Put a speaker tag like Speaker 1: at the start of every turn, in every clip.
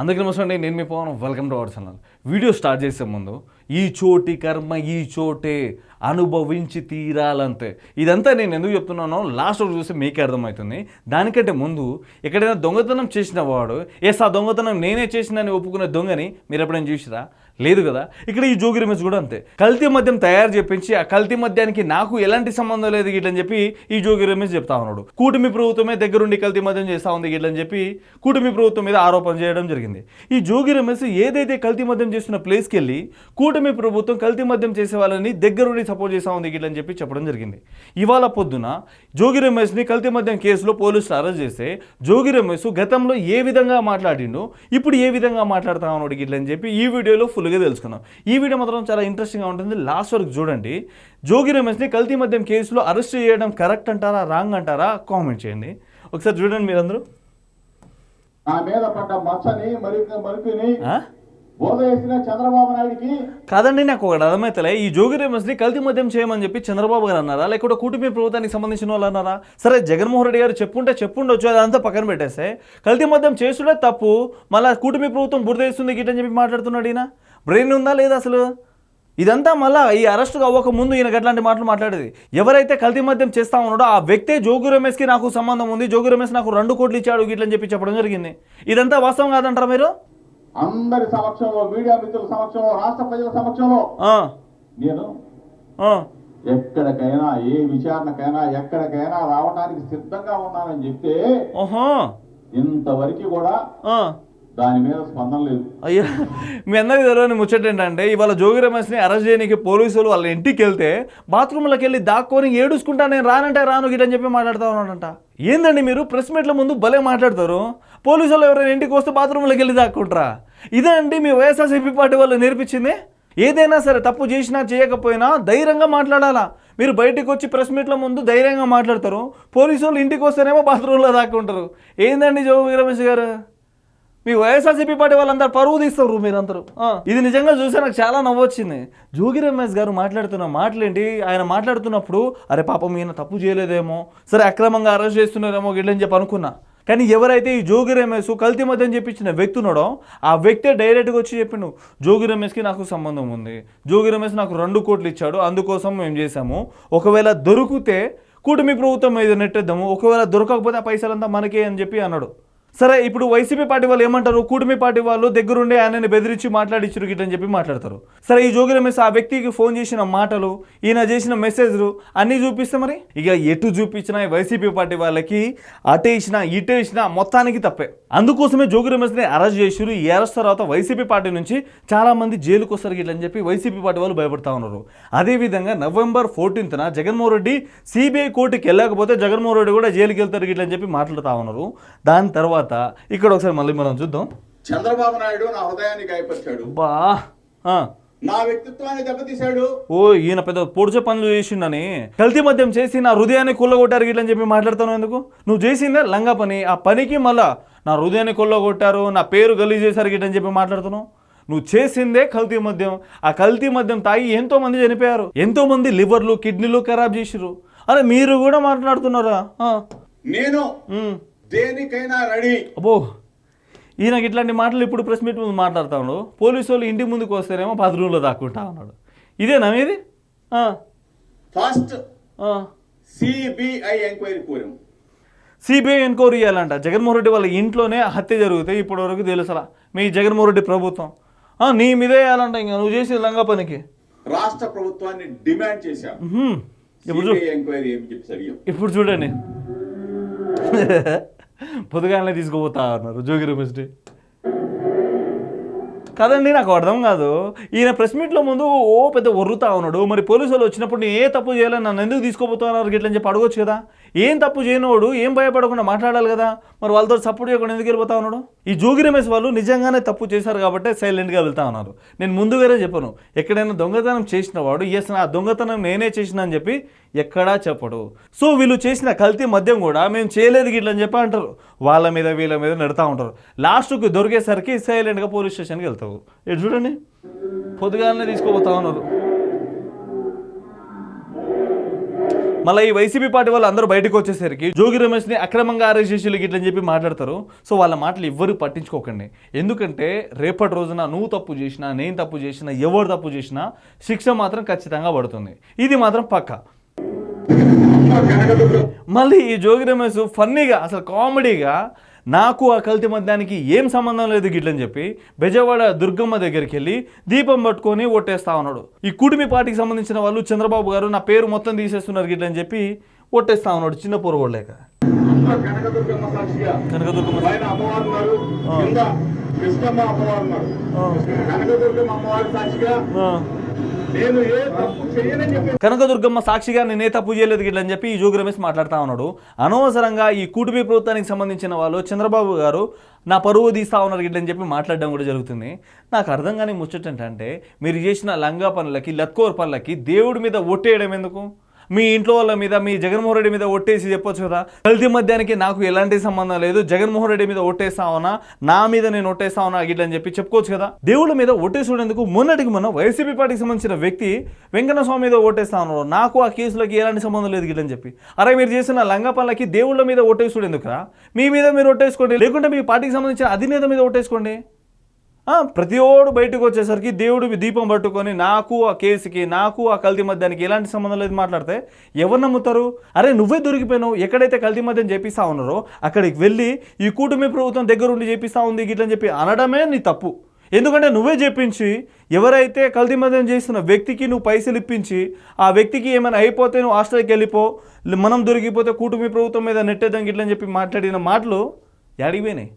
Speaker 1: అందరికీ నమస్తే అండి. నేను మీ Pavan. Welcome to our channel video start చేసే ముందు ఈ చోటి కర్మ ఈ చోటే అనుభవించి తీరాలంతే. ఇదంతా నేను ఎందుకు చెప్తున్నానో లాస్ట్ రోజు చూస్తే మీకే అర్థమవుతుంది. దానికంటే ముందు ఎక్కడైనా దొంగతనం చేసిన వాడు ఎస్ ఆ దొంగతనం నేనే చేసినని ఒప్పుకునే దొంగని మీరు ఎప్పుడైనా చూసిరా? లేదు కదా? ఇక్కడ ఈ జోగి రమేష్ కూడా అంతే. కల్తీ మద్యం తయారు చేపించి ఆ కల్తీ మద్యానికి నాకు ఎలాంటి సంబంధం లేదు గిట్లని చెప్పి ఈ జోగి రమేష్ చెప్తా ఉన్నాడు. కూటమి ప్రభుత్వమే దగ్గరుండి కల్తీ మద్యం చేస్తా ఉంది గిట్లని చెప్పి కూటమి ప్రభుత్వం మీద ఆరోపణ చేయడం జరిగింది. ఈ జోగి రమేష్ ఏదైతే కల్తీ మద్యం చేస్తున్న ప్లేస్కి వెళ్ళి కూటమి ప్రభుత్వం కల్తీ మద్యం చేసే వాళ్ళని దగ్గరుండి సపోర్ట్ చేస్తా ఉంది గిట్లని చెప్పి చెప్పడం జరిగింది. ఇవాళ పొద్దున జోగి రమేష్ని కల్తీ మద్యం కేసులో పోలీసులు అరెస్ట్ చేస్తే జోగి రమేష్ గతంలో ఏ విధంగా మాట్లాడిండో ఇప్పుడు ఏ విధంగా మాట్లాడుతా ఉన్నాడు గిట్లని చెప్పి ఈ వీడియోలో ఫుల్గా తెలుసుకుందాం ఈ వీడియో మాత్రం చాలా ఇంట్రెస్టింగ్గా ఉంటుంది. లాస్ట్ వరకు చూడండి. జోగి రమేష్ని కల్తీ మద్యం కేసులో అరెస్ట్ చేయడం కరెక్ట్ అంటారా రాంగ్ అంటారా? కామెంట్ చేయండి. ఒకసారి చూడండి మీరందరూ.
Speaker 2: నా మీద పడ్డ మచ్చని మరిపిని
Speaker 1: కాదండి నాకు ఒకటి అర్థమైతలే. ఈ జోగి రమేష్ని కల్తీ మద్యం చేయమని చెప్పి చంద్రబాబు గారు అన్నారా? లేకపోతే కూటమి ప్రభుత్వానికి సంబంధించిన వాళ్ళు అన్నారా? సరే జగన్మోహన్ రెడ్డి గారు చెప్పుంటే చెప్పుండొచ్చు అదంతా పక్కన పెట్టేస్తే. కల్తీ మద్యం చేసుడే తప్పు మళ్ళీ కూటమి ప్రభుత్వం బురదేస్తుంది గిట్టని చెప్పి మాట్లాడుతున్నాడు ఈయన? బ్రెయిన్ ఉందా లేదా అసలు? ఇదంతా మళ్ళా ఈ అరెస్ట్ అవ్వక ముందు ఈయన అట్లాంటి మాటలు మాట్లాడేది. ఎవరైతే కల్తీ మద్యం చేస్తా ఉన్నాడో ఆ వ్యక్తే జోగి రమేష్కి నాకు సంబంధం ఉంది జోగి రమేష్ నాకు రెండు కోట్లు ఇచ్చాడు గిట్లని చెప్పి చెప్పడం జరిగింది. ఇదంతా వాస్తవం కాదంటారా మీరు?
Speaker 2: అందరి సమక్షంలో మీడియా మిత్రుల సమక్షంలో రాష్ట్ర ప్రజల సమక్షంలో నేను. ఎక్కడికైనా ఏ విచారణకైనా ఎక్కడికైనా రావడానికి సిద్ధంగా ఉన్నానని చెప్తే ఇంతవరకు కూడా. దాని మీద స్పందన లేదు.
Speaker 1: అయ్యా. మీ అందరికి తెలియని ముచ్చట ఏంటంటే ఇవాళ జోగి రమేష్ని అరెస్ట్ చేయడానికి పోలీసులు వాళ్ళ ఇంటికి వెళ్తే బాత్రూంలోకి వెళ్ళి దాక్కొని ఏడుచుకుంటా నేను రానంటే రాను గిట్టని చెప్పి మాట్లాడుతూ ఉన్నాడంట. ఏందండి మీరు? ప్రెస్ మీట్ల ముందు భలే మాట్లాడతారు. పోలీసులు ఎవరైనా ఇంటికి వస్తే బాత్రూంలోకి వెళ్ళి దాక్కుంటారా. ఇదే అండి మీ వైఎస్ఆర్సీపీ పార్టీ వాళ్ళు నేర్పించింది. ఏదైనా సరే తప్పు చేసినా చేయకపోయినా ధైర్యంగా మాట్లాడాలా. మీరు బయటికి వచ్చి ప్రెస్ మీట్ల ముందు ధైర్యంగా మాట్లాడతారు. పోలీసు వాళ్ళు ఇంటికి వస్తేనేమో బాత్రూంలో దాక్కుంటారు. ఏందండి జో రమేష్ గారు? మీ వైఎస్ఆర్సీపీ పార్టీ వాళ్ళందరూ పరువు తీస్తారు మీరందరూ. ఇది నిజంగా చూసే నాకు చాలా నవ్వొచ్చింది. జోగి రమేష్ గారు మాట్లాడుతున్న మాటలేంటి? ఆయన మాట్లాడుతున్నప్పుడు అరే పాపం ఈయన తప్పు చేయలేదేమో. సరే అక్రమంగా అరెస్ట్ చేస్తున్నారేమో గిట్లని చెప్పి అనుకున్నా. కానీ ఎవరైతే ఈ జోగి రమేష్ కల్తీ మధ్యని చెప్పించిన వ్యక్తి ఉన్నాడో ఆ వ్యక్తే డైరెక్ట్గా వచ్చి చెప్పిండు జోగి రమేష్కి నాకు సంబంధం ఉంది. జోగి రమేష్ నాకు రెండు కోట్లు ఇచ్చాడు అందుకోసం మేము చేశాము. ఒకవేళ దొరికితే కూటమి ప్రభుత్వం మీద నెట్టేద్దాము. ఒకవేళ దొరకకపోతే ఆ పైసలంతా మనకే అని చెప్పి అన్నాడు. సరే ఇప్పుడు వైసీపీ పార్టీ వాళ్ళు ఏమంటారు? కూటమి పార్టీ వాళ్ళు దగ్గరుండి ఆయనని బెదిరించి మాట్లాడించారు గిట్టని చెప్పి మాట్లాడతారు. సరే ఈ జోగి రమేష్ ఆ వ్యక్తికి ఫోన్ చేసిన మాటలు ఈయన చేసిన మెసేజ్లు అన్నీ చూపిస్తే మరి? ఇక ఎటు చూపించినా వైసీపీ పార్టీ వాళ్ళకి అటు ఇచ్చినా ఇటు ఇచ్చినా మొత్తానికి తప్పే. అందుకోసమే జోగి రమేష్ని అరెస్ట్ చేసిరు ఈ అరెస్ట్ తర్వాత వైసీపీ పార్టీ నుంచి చాలా మంది జైలుకు వస్తారు గిట్లని చెప్పి వైసీపీ పార్టీ వాళ్ళు భయపడతా ఉన్నారు. అదేవిధంగా నవంబర్ ఫోర్టీన్త్న జగన్మోహన్ రెడ్డి సిబిఐ కోర్టుకి వెళ్ళకపోతే జగన్మోహన్ రెడ్డి కూడా జైలుకి వెళ్తారు గిట్లని చెప్పి మాట్లాడుతూ ఉన్నారు. దాని తర్వాత ఇక్కడ ఒకసారి మళ్ళీ మనం చూద్దాం.
Speaker 2: చంద్రబాబు నాయుడు నా హృదయాన్ని గాయపరిచాడు.
Speaker 1: బా.
Speaker 2: నా వ్యక్తిత్వాన్ని దెబ్బతీశాడు.
Speaker 1: ఓ ఈయన పెద్ద పొడిచే పనులు చేసిండని. కల్తీ మద్యం చేసి నా హృదయాన్ని కొల్లగొట్టారు గిట్లని చెప్పి మాట్లాడుతాను ఎందుకు? నువ్వు చేసిందే లంగా పని. ఆ పనికి మళ్ళా నా హృదయాన్ని కొల్లగొట్టారు నా పేరు గలీజ్ చేశారు గిట్లని చెప్పి మాట్లాడుతున్నావు? నువ్వు చేసిందే కల్తీ మద్యం. ఆ కల్తీ మద్యం తాగి ఎంతో మంది చనిపోయారు. ఎంతో మంది లివర్లు కిడ్నీలు ఖరాబ్ చేసిర్రు. అరే మీరు కూడా మాట్లాడుతున్నారా.
Speaker 2: నేను. దేనికైనా రెడీ.
Speaker 1: అబ్బో ఈయనకి ఇట్లాంటి మాటలు ఇప్పుడు ప్రెస్ మీట్ ముందు మాట్లాడుతా ఉన్నాడు. పోలీసు వాళ్ళు ఇంటి ముందుకు వస్తేనేమో బాత్రూంలో దాక్కుంటా ఉన్నాడు. ఇదేనా మీది?
Speaker 2: ఫస్ట్. సిబిఐ ఎంక్వైరీ కోరాం
Speaker 1: సిబిఐ ఎంక్వైరీ చేయాలంట. జగన్మోహన్ రెడ్డి వాళ్ళ ఇంట్లోనే హత్య జరుగుతాయి ఇప్పటి వరకు తెలుసలా మీ జగన్మోహన్ రెడ్డి ప్రభుత్వం. ఆ, నీ మీదే వేయాలంట ఇంకా. నువ్వు చేసిన లంగా పనికి.
Speaker 2: రాష్ట్ర ప్రభుత్వాన్ని డిమాండ్ చేశాం.
Speaker 1: ఇప్పుడు చూడండి. పొద్దుగానే తీసుకుపోతా ఉన్నారు జోగి రమేష్ కదండి నాకు అర్థం కాదు. ఈయన ప్రెస్ మీట్లో ముందు ఓ పెద్ద ఒర్రుతా ఉన్నాడు. మరి పోలీసులు వచ్చినప్పుడు నేను ఏ తప్పు చేయాలని నన్ను ఎందుకు తీసుకోపోతున్నారు గిట్లని చెప్పి అడగొచ్చు కదా. ఏం తప్పు చేయనివాడు ఏం భయపడకుండా మాట్లాడాలి కదా. మరి వాళ్ళతో సపోర్ట్ చేయకుండా ఎందుకు వెళ్ళిపోతా ఉన్నాడు? ఈ జోగి రమేష్ వాళ్ళు నిజంగానే తప్పు చేశారు కాబట్టి సైలెంట్గా వెళ్తా ఉన్నారు. నేను ముందుగానే చెప్పను ఎక్కడైనా దొంగతనం చేసిన వాడు ఎస్ నా దొంగతనం నేనే చేసిన అని చెప్పి ఎక్కడా చెప్పడు. సో వీళ్ళు చేసిన కల్తీ మద్యం కూడా మేము చేయలేదు గిట్ల అని చెప్పి అంటారు. వాళ్ళ మీద వీళ్ళ మీద నెడతా ఉంటారు. లాస్ట్కి దొరికేసరికి సైలెంట్గా పోలీస్ స్టేషన్కి వెళ్తావు. ఇటు చూడండి. పొద్దుగానే తీసుకోబోతా ఉన్నారు. మళ్ళీ ఈ వైసీపీ పార్టీ వాళ్ళు అందరూ బయటకు వచ్చేసరికి జోగి రమేష్ని అక్రమంగా అరెస్ట్ చేసి గిట్లని చెప్పి మాట్లాడతారు. సో వాళ్ళ మాటలు ఎవ్వరు పట్టించుకోకండి. ఎందుకంటే రేపటి రోజున నువ్వు తప్పు చేసినా నేను తప్పు చేసినా ఎవరు తప్పు చేసినా శిక్ష మాత్రం ఖచ్చితంగా పడుతుంది. ఇది మాత్రం పక్కా. మళ్ళీ ఈ జోగి రమేష్ ఫన్నీగా అసలు కామెడీగా నాకు ఆ కల్తీ మద్యానికి ఏం సంబంధం లేదు గిట్లని చెప్పి బెజవాడ దుర్గమ్మ దగ్గరికి వెళ్ళి దీపం పట్టుకొని ఒట్టేస్తా ఉన్నాడు. ఈ కుటుంబి పార్టీకి సంబంధించిన వాళ్ళు చంద్రబాబు గారు నా పేరు మొత్తం తీసేస్తున్నారు గిట్లని చెప్పి ఒట్టేస్తా ఉన్నాడు చిన్న
Speaker 2: కనకదుర్గమ్మ సాక్షిగా.
Speaker 1: కనకదుర్గమ్మ
Speaker 2: కనకదుర్గమ్మ సాక్షి సాక్షిగా నేత ఏ తప్పు చెప్పి
Speaker 1: నేనే తప్పు చేయలేదు గిట్ల అని చెప్పి ఈ జోగి రమేష్ మాట్లాడుతూ ఉన్నాడు. అనవసరంగా ఈ కూటమి ప్రభుత్వానికి సంబంధించిన వాళ్ళు చంద్రబాబు గారు నా పరువు తీస్తా ఉన్నారు గిట్లని చెప్పి మాట్లాడడం కూడా జరుగుతుంది. నాకు అర్థం కానీ ముచ్చట ఏంటంటే మీరు చేసిన లంగా పనులకి లత్కోర్ పనులకి దేవుడి మీద ఒట్టేయడం ఎందుకు? మీ ఇంట్లో వాళ్ళ మీద మీ జగన్మోహన్ రెడ్డి మీద ఒట్టేసి చెప్పొచ్చు కదా. కల్తీ మధ్యానికి నాకు ఎలాంటి సంబంధం లేదు. జగన్మోహన్ రెడ్డి మీద ఒట్టేస్తావనా? నా మీద నేను ఒట్టేస్తావనా? గిట్ల అని చెప్పి చెప్పుకోవచ్చు కదా. దేవుళ్ళ మీద ఒట్టేసుకునేందుకు మొన్నటికి మొన్న వైసీపీ పార్టీకి సంబంధించిన వ్యక్తి వెంకన్న స్వామి మీద ఓటేస్తా ఉన్నారు నాకు ఆ కేసులకి ఎలాంటి సంబంధం లేదు గిట్లని చెప్పి. అరే మీరు చేసిన లంగా పనులకి దేవుళ్ళ మీద ఒట్టేసుడు ఎందుకురా మీ మీద మీరు ఒట్టేసుకోండి. లేకుంటే మీ పార్టీకి సంబంధించిన అధినేత మీద ఓటేసుకోండి ప్రతి ఓడు బయటకు వచ్చేసరికి దేవుడు దీపం పట్టుకొని నాకు ఆ కేసుకి నాకు ఆ కల్తీ మద్యానికి ఎలాంటి సంబంధం లేదు మాట్లాడితే ఎవరు నమ్ముతారు? అరే నువ్వే దొరికిపోయినావు. ఎక్కడైతే కల్తీ మద్యం చేపిస్తా ఉన్నారో అక్కడికి వెళ్ళి ఈ కూటమి ప్రభుత్వం దగ్గరుండి చేపిస్తా ఉంది గిట్లని చెప్పి అనడమే నీ తప్పు. ఎందుకంటే నువ్వే చెప్పించి ఎవరైతే కల్తీ మద్యం చేస్తున్న వ్యక్తికి నువ్వు పైసలు ఇప్పించి ఆ వ్యక్తికి ఏమైనా అయిపోతే నువ్వు హాస్టల్కి వెళ్ళిపో మనం దొరికిపోతే కూటమి ప్రభుత్వం మీద నెట్టేద్దాం గిట్లని చెప్పి మాట్లాడిన మాటలు యాడిపోయినాయి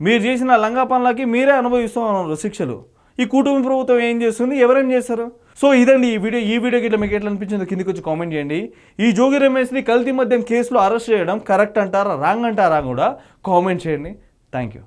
Speaker 1: మీరు చేసిన లంగా పనులకి మీరే అనుభవిస్తూ శిక్షలు. ఈ కుటుంబ ప్రభుత్వం ఏం చేస్తుంది? ఎవరేం చేస్తారు? సో ఇదండి ఈ వీడియో. ఈ వీడియోకి ఇట్లా మీకు ఎట్లా అనిపించిందో కిందికి వచ్చి కామెంట్ చేయండి. ఈ జోగి రమేష్ని కల్తీ మద్యం కేసులో అరెస్ట్ చేయడం కరెక్ట్ అంటారా? రాంగ్ అంటారా కూడా కామెంట్ చేయండి. Thank you